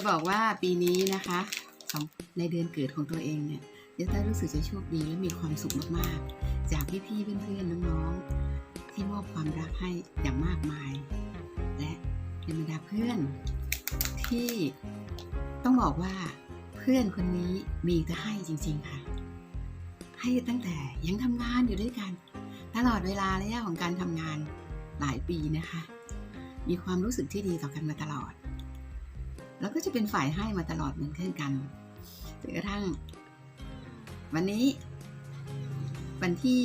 จะบอกว่าปีนี้นะคะในเดือนเกิดของตัวเองเนี่ยยาต้ารู้สึกจะโชคดีและมีความสุขมากๆ จากพี่ๆเพื่อนๆน้องๆที่มอบความรักให้อย่างมากมาย และเป็นบรรดาเพื่อน ที่ต้องบอกว่าเพื่อนคนนี้มีแต่ให้จริง ๆ ค่ะ ให้ตั้งแต่ยังทำงานอยู่ด้วยกัน ตลอดเวลาระยะของการทำงานหลายปีนะคะ มีความรู้สึกที่ดีต่อกันมาตลอด แล้วก็จะเป็นฝ่ายให้มาตลอดเหมือนเช่นกันจนกระทั่ง วันนี้ วันที่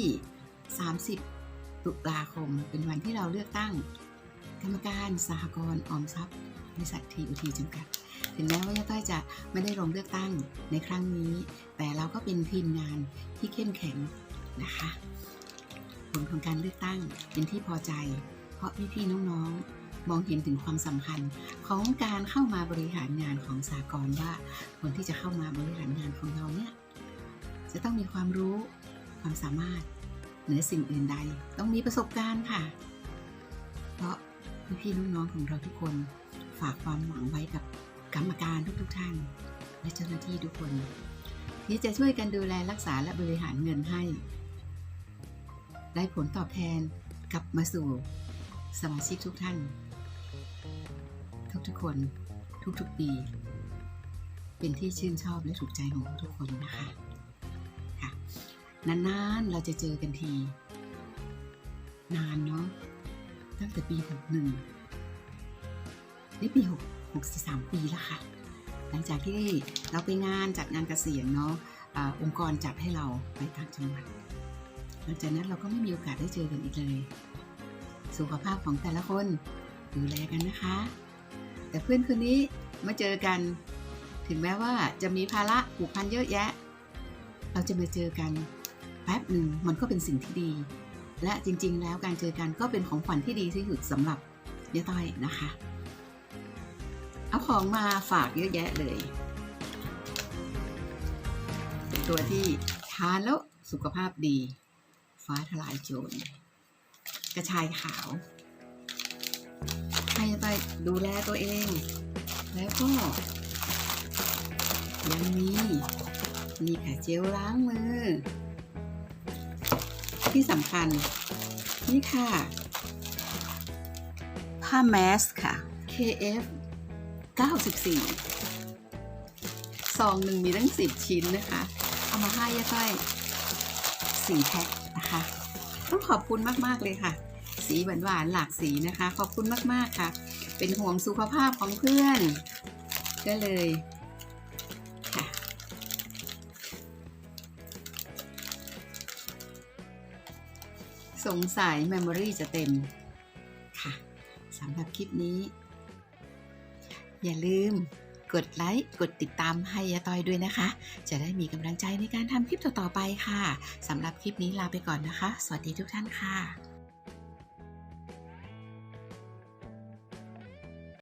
30 ตุลาคม เป็นวันที่เราเลือกตั้ง กรรมการสหกรณ์ออมทรัพย์บริษัททีอุทีจำกัด ถึงแม้ว่าย่าต้อยจะไม่ได้ลงเลือกตั้งในครั้งนี้ แต่เราก็เป็นทีมงานที่เข้มแข็งนะคะผลของการเลือกตั้งเป็นที่พอใจ เพราะพี่ๆน้องๆ มองเห็นถึงความสำคัญของการเข้ามาบริหารงานของสากลว่าคนที่จะเข้ามาบริหารงานของเราเนี่ยจะต้องมีความรู้ความสามารถเหนือสิ่งอื่นใด ต้องมีประสบการณ์ค่ะ เพราะพี่ๆน้องๆของเราทุกคนฝากความหวังไว้กับกรรมการทุกๆท่าน และเจ้าหน้าที่ทุกคน ที่จะช่วยกันดูแลรักษาและบริหารเงินให้ ได้ผลตอบแทนกลับมาสู่สมาชิกทุกท่าน ทุกๆคนทุกๆปี เป็นที่ชื่นชอบและถูกใจของทุกคนนะคะค่ะนานๆเราจะเจอกันที นานเนาะตั้งแต่ปี 61นี่ปี6 63 ปีแล้วค่ะ หลังจากที่เราไปงานจัดงานเกษียณเนาะอาองค์กรจัดให้เราไปต่างจังหวัดหลังจากนั้นเราก็ไม่มีโอกาสได้เจอกันอีกเลย สุขภาพของแต่ละคนดูแลกันนะคะ แต่เพื่อนคนนี้มาเจอกัน ถึงแม้ว่าจะมีภาระผูกพันเยอะแยะ เราจะมาเจอกันแป๊บหนึ่งมันก็เป็นสิ่งที่ดี และจริง ๆ แล้วการเจอกันก็เป็นของขวัญที่ดีที่สุดสำหรับยายต้อยนะคะ เอาของมาฝากเยอะแยะเลย เป็นตัวที่ทานแล้วสุขภาพดี ฟ้าทลายโจรกระชายขาว ให้ไปดูแลตัวเอง แล้วก็ยังมีนี่ค่ะเจลล้างมือ ที่สำคัญ นี่ค่ะ ผ้าแมสค่ะ KF 94ซองหนึ่งมีตั้ง 10 ชิ้นนะคะ เอามาให้ย่าต้อยสี่แพ็คนะคะ ต้องขอบคุณมาก ๆ เลยค่ะ สีหวานๆหลากสีนะคะ ขอบคุณมาก ๆ ค่ะ เป็นห่วงสุขภาพของเพื่อน ก็เลยค่ะ สงสัย Memory จะเต็ม ค่ะสำหรับคลิปนี้ อย่าลืมกดไลค์กดติดตามให้ยาตอยด้วยนะคะ จะได้มีกำลังใจในการทำคลิปต่อๆไปค่ะสำหรับคลิปนี้ลาไปก่อนนะคะ สวัสดีทุกท่านค่ะ